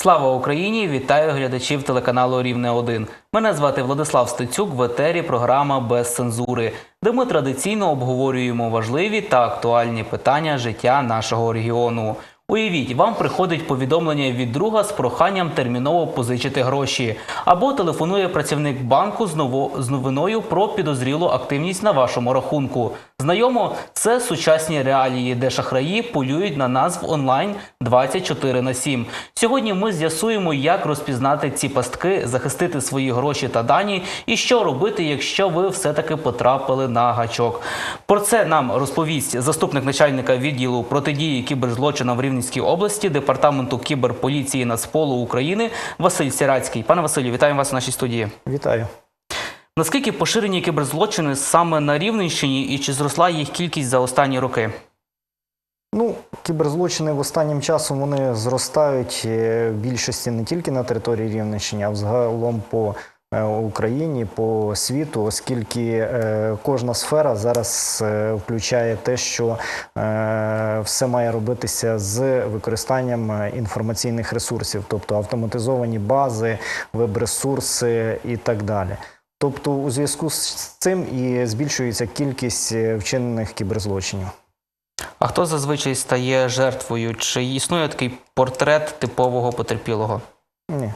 Слава Україні! Вітаю глядачів телеканалу Рівне 1 Мене звати Владислав Стецюк в етері програма без цензури, де ми традиційно обговорюємо важливі та актуальні питання життя нашого регіону. Уявіть, вам приходить повідомлення від друга з проханням терміново позичити гроші, або телефонує працівник банку з, з новиною про підозрілу активність на вашому рахунку. Знайомо, це сучасні реалії, де шахраї полюють на нас в онлайн 24 на 7. Сьогодні ми з'ясуємо, як розпізнати ці пастки, захистити свої гроші та дані, і що робити, якщо ви все-таки потрапили на гачок. Про це нам розповість заступник начальника відділу протидії кіберзлочинам в Рівненській області департаменту кіберполіції Нацполу України Василь Сірацький. Пане Василю, вітаємо вас у нашій студії. Вітаю. Наскільки поширені кіберзлочини саме на Рівненщині і чи зросла їх кількість за останні роки? Ну, кіберзлочини в останнім часом вони зростають е, в більшості не тільки на території Рівненщини, а взагалом по е, Україні, по світу, оскільки е, кожна сфера зараз включає те, що все має робитися з використанням інформаційних ресурсів, тобто автоматизовані бази, веб-ресурси і так далі. Тобто, у зв'язку з цим і збільшується кількість е, вчинених кіберзлочинів. А хто зазвичай стає жертвою? Чи існує такий портрет типового потерпілого? Ні.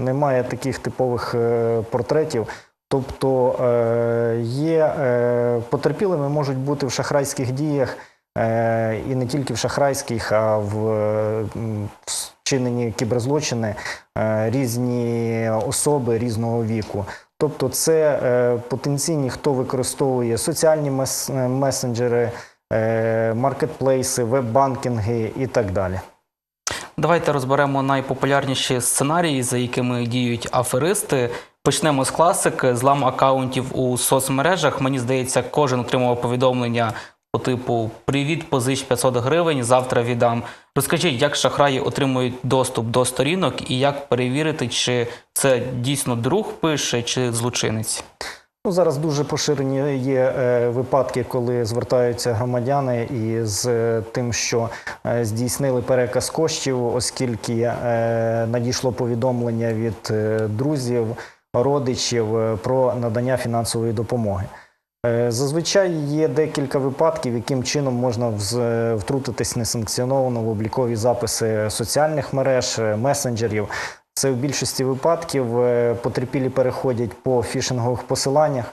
Немає таких типових е, портретів. Тобто е, є е, потерпілими можуть бути в шахрайських діях, е, і не тільки в шахрайських, а в е, м, кіберзлочини е, різні особи різного віку. Тобто, це е, потенційні, хто використовує соціальні мес- е, месенджери, е, маркетплейси, веб-банкінги і так далі. Давайте розберемо найпопулярніші сценарії, за якими діють аферисти. Почнемо з класики, злам акаунтів у соцмережах. Мені здається, кожен отримував повідомлення по типу Привіт, позич 500 гривень, завтра віддам. Розкажіть, як шахраї отримують доступ до сторінок і як перевірити, чи це дійсно друг пише, чи злочинець. Ну, зараз дуже поширені є е, випадки, коли звертаються громадяни із е, тим, що е, здійснили переказ коштів, оскільки е, надійшло повідомлення від е, друзів, родичів е, про надання фінансової допомоги. Е, Зазвичай є декілька випадків, яким чином можна втрутитись несанкціоновано в облікові записи соціальних мереж, е, месенджерів. Це в більшості випадків е, потерпілі переходять по фішингових посиланнях.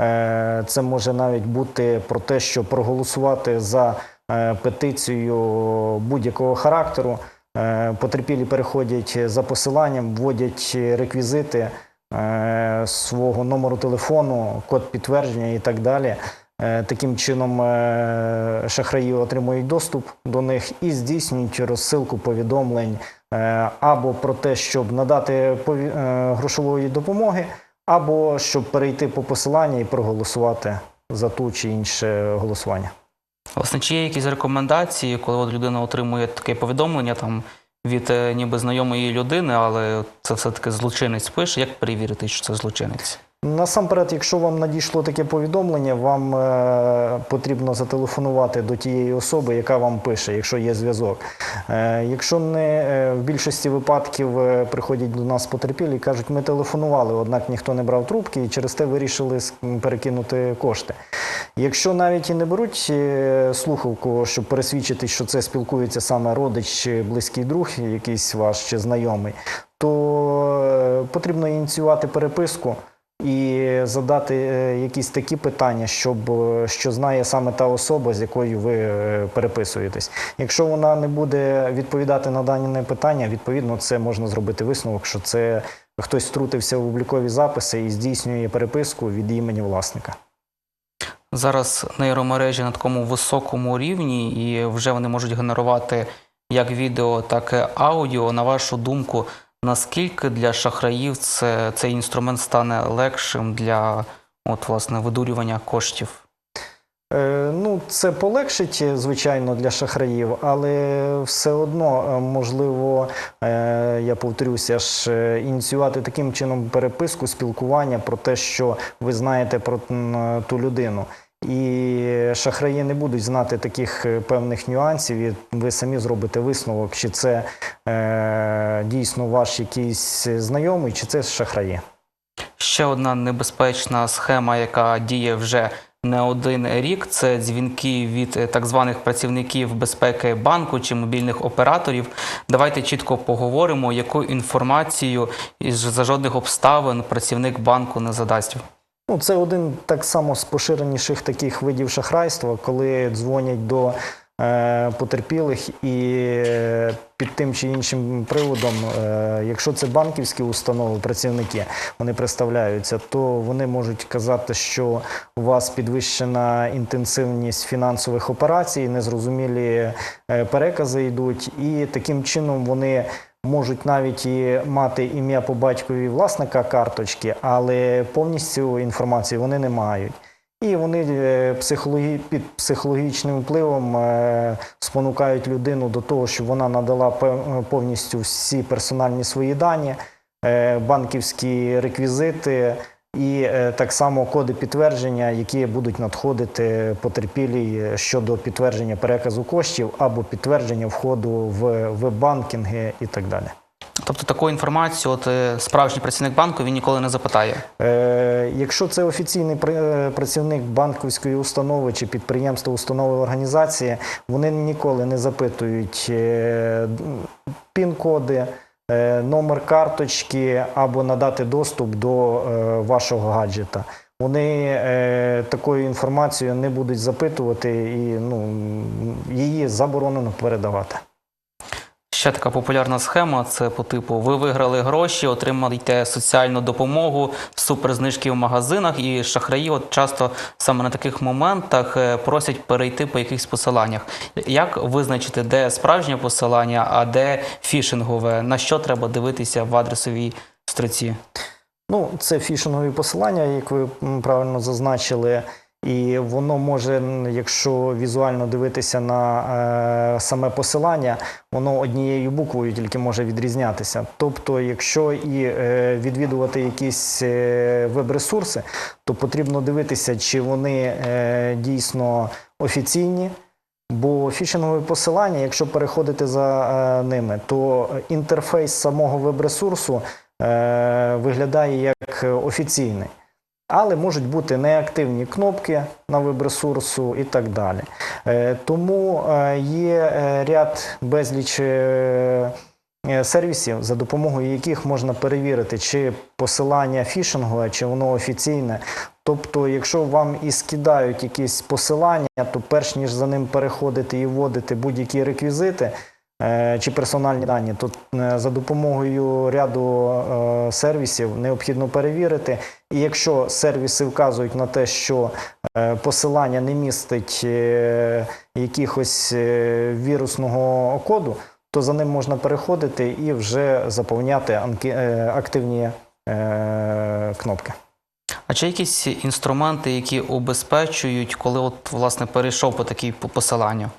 Е, Це може навіть бути про те, що проголосувати за е, петицію будь-якого характеру. Е, Потерпілі переходять за посиланням, вводять реквізити е, свого номеру телефону, код підтвердження і так далі. Е, Таким чином е, шахраї отримують доступ до них і здійснюють розсилку повідомлень е, або про те, щоб надати е, грошової допомоги, або щоб перейти по посиланню і проголосувати за ту чи інше голосування. Власне, чи є якісь рекомендації, коли людина отримує таке повідомлення там від е, ніби знайомої людини, але це все-таки злочинець пише, як перевірити, що це злочинець? Насамперед, якщо вам надійшло таке повідомлення, вам е, потрібно зателефонувати до тієї особи, яка вам пише, якщо є зв'язок. Е, якщо не е, в більшості випадків е, приходять до нас потерпілі і кажуть, ми телефонували, однак ніхто не брав трубки і через те вирішили перекинути кошти. Якщо навіть і не беруть е, слухавку, щоб пересвідчити, що це спілкується саме родич чи близький друг, якийсь ваш чи знайомий, то е, потрібно ініціювати переписку і задати е, якісь такі питання, щоб що знає саме та особа, з якою ви переписуєтесь. Якщо вона не буде відповідати на дані питання, відповідно це можна зробити висновок, що це хтось втрутився в облікові записи і здійснює переписку від імені власника. Зараз нейромережі на такому високому рівні, і вже вони можуть генерувати як відео, так і аудіо. На вашу думку, наскільки для шахраїв це, цей інструмент стане легшим для от, власне, видурювання коштів? Е, Ну, це полегшить, звичайно, для шахраїв, але все одно, е, можливо, е, я повторюся, ж ініціювати таким чином переписку, спілкування про те, що ви знаєте про ту людину. І шахраї не будуть знати таких е, певних нюансів, і ви самі зробите висновок, чи це е, дійсно ваш якийсь знайомий, чи це шахраї. Ще одна небезпечна схема, яка діє вже не один рік, це дзвінки від е, так званих працівників безпеки банку чи мобільних операторів. Давайте чітко поговоримо, яку інформацію за жодних обставин працівник банку не задасть. Ну, це один так само з поширеніших таких видів шахрайства, коли дзвонять до е, потерпілих і під тим чи іншим приводом, е, якщо це банківські установи, працівники, вони представляються, то вони можуть казати, що у вас підвищена інтенсивність фінансових операцій, незрозумілі е, перекази йдуть, і таким чином вони можуть навіть і мати ім'я по батькові власника карточки, але повністю інформації вони не мають. І вони е, психологі... під психологічним впливом е, спонукають людину до того, щоб вона надала пев- повністю всі персональні свої дані, е, банківські реквізити і е, так само коди підтвердження, які будуть надходити потерпілій щодо підтвердження переказу коштів або підтвердження входу в веб-банкінги і так далі. Тобто таку інформацію, от е, справжній працівник банку він ніколи не запитає. Е, Якщо це офіційний пр- е, працівник банківської установи чи підприємства, установи організації, вони ніколи не запитують е, пін-коди, е, номер карточки або надати доступ до е, вашого гаджета. Вони е, такою інформацією не будуть запитувати і ну, її заборонено передавати. Ще така популярна схема це по типу: ви виграли гроші, отримаєте соціальну допомогу, суперзнижки в магазинах, і шахраї от часто саме на таких моментах е, просять перейти по якихось посиланнях. Як визначити, де справжнє посилання, а де фішингове? На що треба дивитися в адресовій строці? Ну, це фішингові посилання, як ви правильно зазначили, і воно може, якщо візуально дивитися на е, саме посилання, воно однією буквою тільки може відрізнятися. Тобто, якщо і е, відвідувати якісь е, веб-ресурси, то потрібно дивитися, чи вони е, дійсно офіційні. Бо фішингові посилання, якщо переходити за е, ними, то інтерфейс самого веб-ресурсу е, виглядає як офіційний. Але можуть бути неактивні кнопки на веб-ресурсу і так далі. Е, тому е, є е, ряд безліч сервісів, за допомогою яких можна перевірити, чи посилання фішингове, чи воно офіційне. Тобто, якщо вам і скидають якісь посилання, то перш ніж за ним переходити і вводити будь-які реквізити чи персональні дані, то е, за допомогою ряду е, сервісів необхідно перевірити. І якщо сервіси вказують на те, що е, посилання не містить е, якихось е, вірусного коду, то за ним можна переходити і вже заповняти е, активні е, кнопки. А чи якісь інструменти, які обезпечують, коли от власне перейшов по такій посиланню?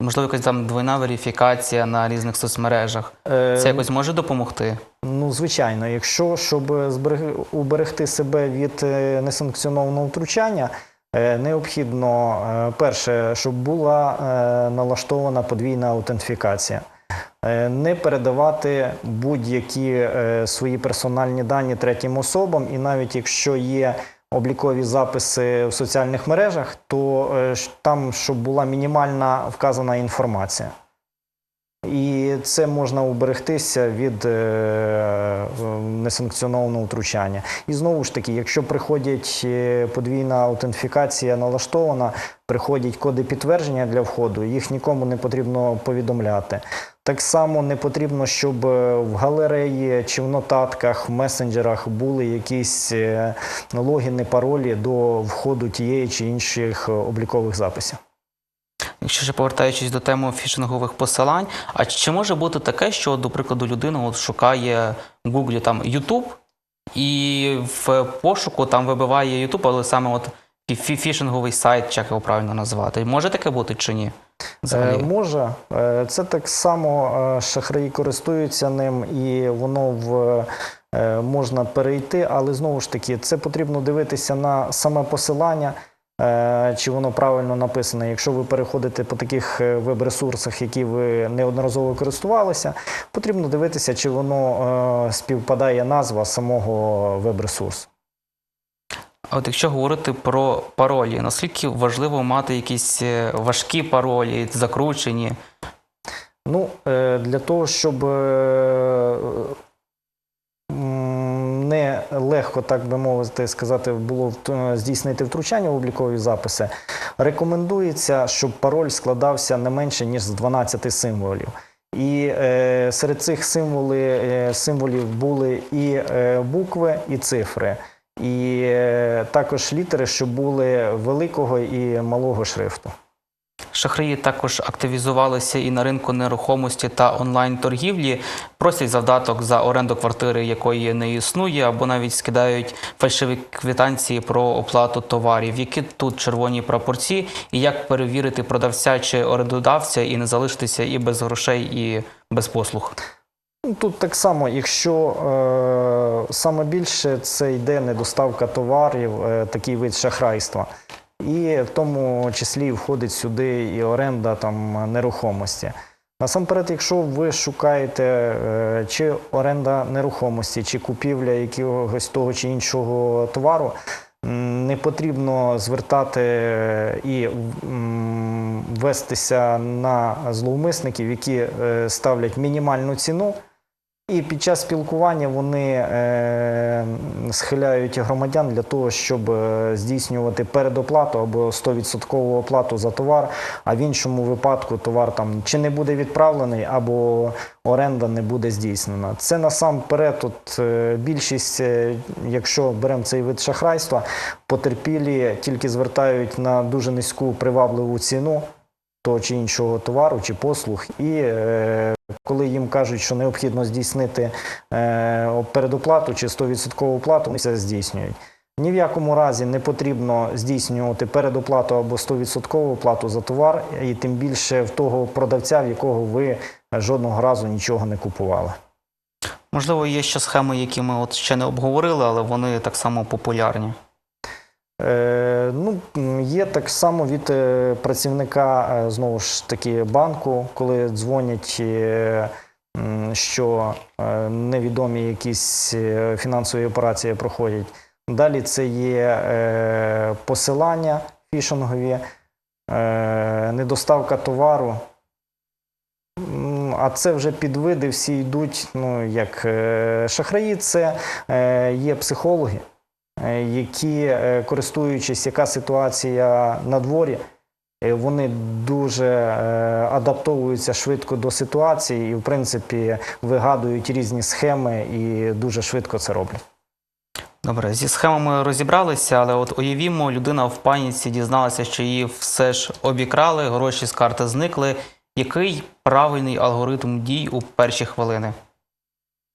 Можливо, якась там двойна верифікація на різних соцмережах. Е, Це якось може допомогти? Ну, звичайно, якщо щоб зберег- уберегти себе від е, несанкціонованого втручання, е, необхідно перше, щоб була налаштована подвійна аутентифікація. Не передавати будь-які свої персональні дані третім особам, і навіть якщо є облікові записи в соціальних мережах, то е, там, щоб була мінімальна вказана інформація. І це можна уберегтися від е, несанкціонованого втручання. І знову ж таки, якщо приходять е, подвійна аутентифікація налаштована, приходять коди підтвердження для входу, їх нікому не потрібно повідомляти. Так само не потрібно, щоб е, в галереї чи в нотатках, в месенджерах були якісь е, логіни, паролі до входу тієї чи інших е, облікових записів. Якщо ще повертаючись до теми фішингових посилань, а чи може бути таке, що, до прикладу, людина от шукає в Гуглі там YouTube і в пошуку там вибиває YouTube, але саме от фішинговий сайт, як його правильно назвати. Може таке бути чи ні? Е, Взагалі? Може, Е, це так само е, шахраї користуються ним, і воно в можна перейти, але знову ж таки, це потрібно дивитися на саме посилання. чи воно правильно написане. Якщо ви переходите по таких веб-ресурсах, які ви неодноразово користувалися, потрібно дивитися, чи воно е, співпадає назва самого веб-ресурсу. А от якщо говорити про паролі, наскільки важливо мати якісь е, важкі паролі, закручені? Ну, е, для того, щоб е, не легко, так би мовити, сказати, було здійснити втручання в облікові записи, рекомендується, щоб пароль складався не менше, ніж з 12 символів. І серед цих символів були і букви, і цифри, і е, також літери, що були великого і малого шрифту. Шахраї також активізувалися і на ринку нерухомості та онлайн-торгівлі, просять завдаток за оренду квартири, якої не існує, або навіть скидають фальшиві квитанції про оплату товарів. Які тут червоні прапорці, і як перевірити продавця чи орендодавця і не залишитися і без грошей, і без послуг? Ну, Тут так само, якщо е, саме більше це йде недоставка товарів, е, такий вид шахрайства. І в тому числі входить сюди і оренда там нерухомості. Насамперед, якщо ви шукаєте е, чи оренда нерухомості, чи купівля якогось того чи іншого товару, не потрібно звертати е, і вестися на зловмисників, які ставлять мінімальну ціну. І під час спілкування вони е, схиляють громадян для того, щоб е, здійснювати передоплату або 100% оплату за товар, а в іншому випадку товар там чи не буде відправлений, або оренда не буде здійснена. Це насамперед, от, е, більшість, е, якщо беремо цей вид шахрайства, потерпілі тільки звертають на дуже низьку привабливу ціну того чи іншого товару чи послуг, і е, коли їм кажуть, що необхідно здійснити е, передоплату чи 100% оплату, вони це здійснюють. Ні в якому разі не потрібно здійснювати передоплату або 100% оплату за товар, і тим більше в того продавця, в якого ви жодного разу нічого не купували. Можливо, є ще схеми, які ми от ще не обговорили, але вони так само популярні. Е, ну, є так само від е, працівника е, знову ж таки банку, коли дзвонять, що невідомі якісь фінансові операції проходять. Далі це є посилання фішингові, недоставка товару. А це вже підвиди всі йдуть. Ну, як шахраї, це є психологи, які, е, користуючись, яка ситуація на дворі, е, вони дуже е, адаптовуються швидко до ситуації і, в принципі, вигадують різні схеми і дуже швидко це роблять. Добре, зі схемами розібралися, але от уявімо, людина в паніці дізналася, що її все ж обікрали, гроші з карти зникли. Який правильний алгоритм дій у перші хвилини?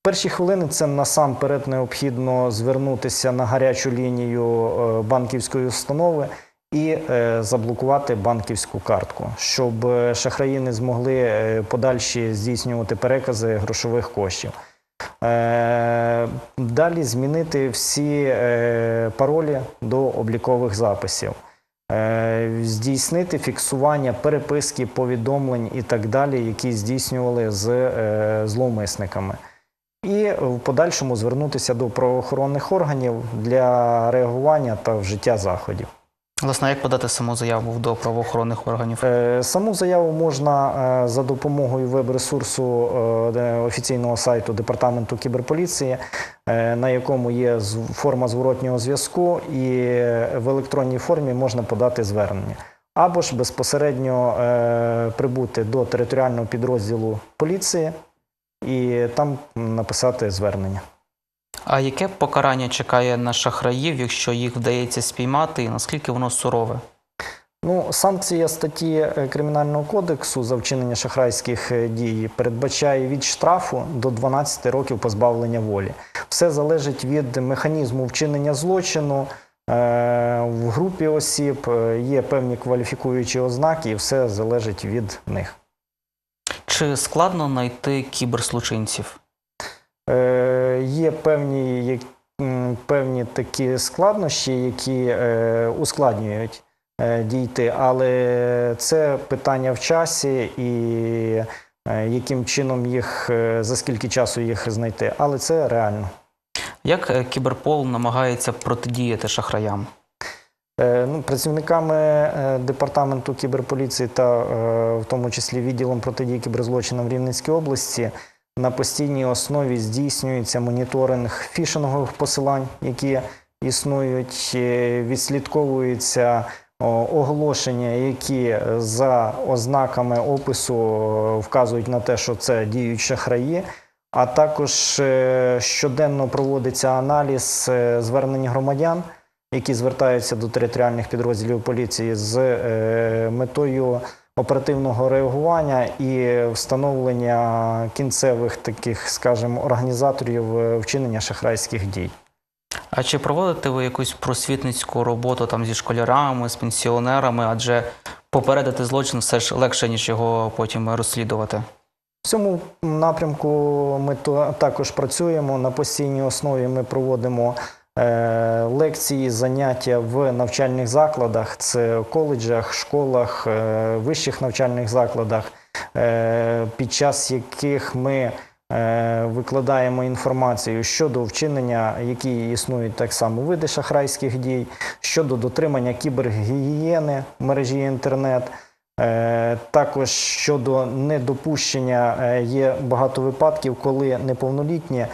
Перші хвилини це насамперед необхідно звернутися на гарячу лінію е, банківської установи і е, заблокувати банківську картку, щоб е, шахраї не змогли подальші здійснювати перекази грошових коштів. Далі змінити всі паролі до облікових записів. Здійснити фіксування переписки, повідомлень і так далі, які здійснювали з зловмисниками. І в подальшому звернутися до правоохоронних органів для реагування та вжиття заходів. Власне, як подати саму заяву до правоохоронних органів? Е, Саму заяву можна е, за допомогою веб-ресурсу е, офіційного сайту Департаменту кіберполіції, на якому є форма зворотнього зв'язку, і в електронній формі можна подати звернення. Або ж безпосередньо прибути до територіального підрозділу поліції і там написати звернення. А яке покарання чекає на шахраїв, якщо їх вдається спіймати, і наскільки воно сурове? Ну, санкція статті е, Кримінального кодексу за вчинення шахрайських е, дій передбачає від штрафу до 12 років позбавлення волі. Все залежить від механізму вчинення злочину. Е, В групі осіб є певні кваліфікуючі ознаки, і все залежить від них. Чи складно знайти кіберслучинців? Е, Є певні, певні такі складнощі, які е, ускладнюють е, дійти, але це питання в часі і е, яким чином їх, е, за скільки часу їх знайти. Але це реально. Як е, кіберпол намагається протидіяти шахраям? Е, Ну, працівниками е, департаменту кіберполіції та е, в тому числі відділом протидії кіберзлочинам в Рівненській області на постійній основі здійснюється моніторинг фішингових посилань, які існують, відслідковуються оголошення, які за ознаками опису вказують на те, що це діють шахраї. А також щоденно проводиться аналіз звернень громадян які звертаються до територіальних підрозділів поліції з е, метою оперативного реагування і встановлення кінцевих таких, скажімо, організаторів е, вчинення шахрайських дій. А чи проводите ви якусь просвітницьку роботу там зі школярами, з пенсіонерами? Адже попередити злочин все ж легше, ніж його потім розслідувати. В цьому напрямку ми також працюємо на постійній основі. Ми проводимо лекції, заняття в навчальних закладах, це коледжах, школах, е, вищих навчальних закладах, е, під час яких ми е, викладаємо інформацію щодо вчинення, які існують так само види шахрайських дій, щодо дотримання кібергігієни мережі інтернет. Е, Також щодо недопущення е, є багато випадків, коли неповнолітні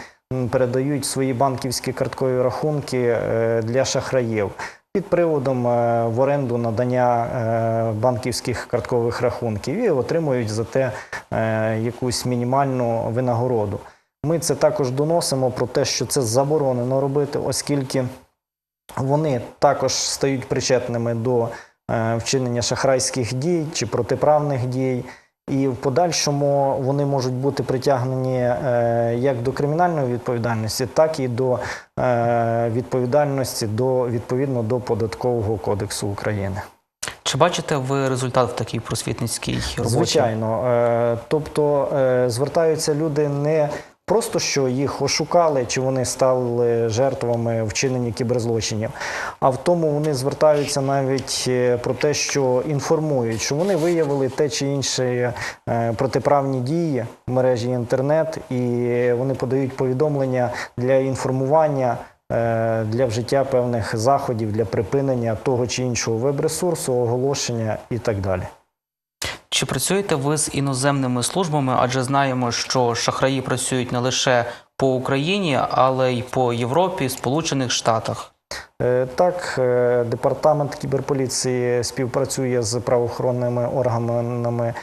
передають свої банківські карткові рахунки е, для шахраїв під приводом е, в оренду надання е, банківських карткових рахунків і отримують за те якусь мінімальну винагороду. Ми це також доносимо про те, що це заборонено робити, оскільки вони також стають причетними до вчинення шахрайських дій чи протиправних дій. І в подальшому вони можуть бути притягнені е, як до кримінальної відповідальності, так і до е, відповідальності до відповідно до податкового кодексу України. Чи бачите ви результат в такій просвітницькій роботі? Звичайно, Е, тобто звертаються люди не просто що їх ошукали, чи вони стали жертвами вчинення кіберзлочинів, а в тому вони звертаються навіть е, про те, що інформують, що вони виявили те чи інше е, протиправні дії в мережі інтернет, і вони подають повідомлення для інформування. е, Для вжиття певних заходів для припинення того чи іншого веб-ресурсу, оголошення і так далі. Чи працюєте ви з іноземними службами? Адже знаємо, що шахраї працюють не лише по Україні, але й по Європі, Сполучених Штатах. Е, Так, е, департамент кіберполіції співпрацює з правоохоронними органами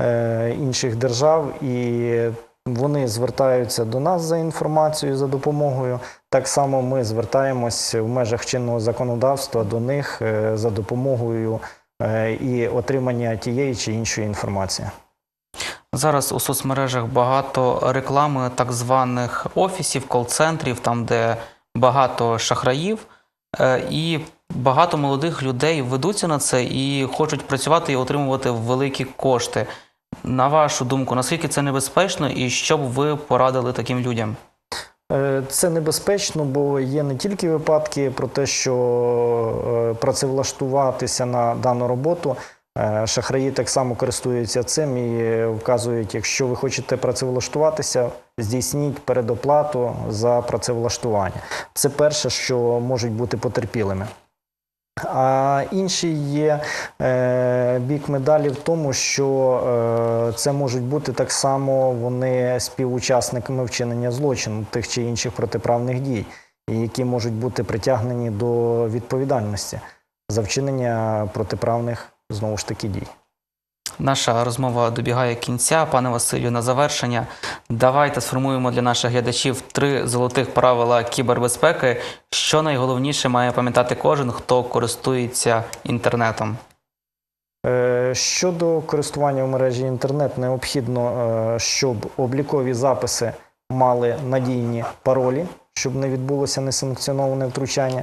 е, інших держав, і вони звертаються до нас за інформацією, за допомогою. Так само ми звертаємось в межах чинного законодавства до них за допомогою і отримання тієї чи іншої інформації. Зараз у соцмережах багато реклами так званих офісів, кол-центрів, там де багато шахраїв, Е, і багато молодих людей ведуться на це і хочуть працювати і отримувати великі кошти. На вашу думку, наскільки це небезпечно, і що б ви порадили таким людям? Е, Це небезпечно, бо є не тільки випадки про те, що е, працевлаштуватися на дану роботу. е, Шахраї так само користуються цим і вказують, якщо ви хочете працевлаштуватися, здійсніть передоплату за працевлаштування. Це перше, що можуть бути потерпілими. А інший є е, бік медалі в тому, що е, це можуть бути так само вони співучасниками вчинення злочину тих чи інших протиправних дій, які можуть бути притягнені до відповідальності за вчинення протиправних знову ж таки дій. Наша розмова добігає кінця. Пане Василю, на завершення давайте сформуємо для наших глядачів три золотих правила кібербезпеки. Що найголовніше має пам'ятати кожен, хто користується інтернетом. Е, Щодо користування в мережі інтернет, необхідно, е, щоб облікові записи мали надійні паролі, щоб не відбулося несанкціоноване втручання,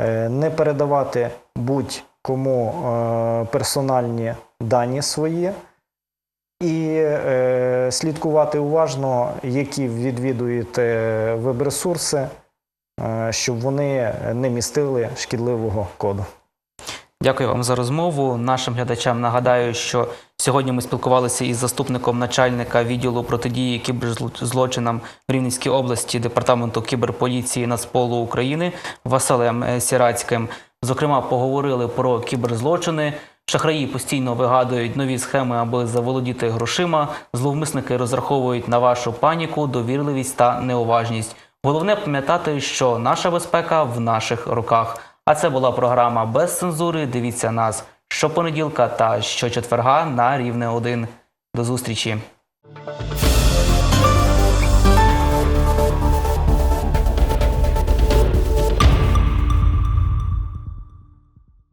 Е, не передавати будь-кому е, персональні дані свої. І е, слідкувати уважно, які відвідуєте веб-ресурси, е, щоб вони не містили шкідливого коду. Дякую вам за розмову. Нашим глядачам нагадаю, що сьогодні ми спілкувалися із заступником начальника відділу протидії кіберзлочинам в Рівненській області департаменту кіберполіції Нацполу України Василем Сірацьким. Зокрема, поговорили про кіберзлочини. Шахраї постійно вигадують нові схеми, аби заволодіти грошима. Зловмисники розраховують на вашу паніку, довірливість та неуважність. Головне пам'ятати, що наша безпека в наших руках. А це була програма без цензури. Дивіться нас щопонеділка та щочетверга на рівне 1. До зустрічі.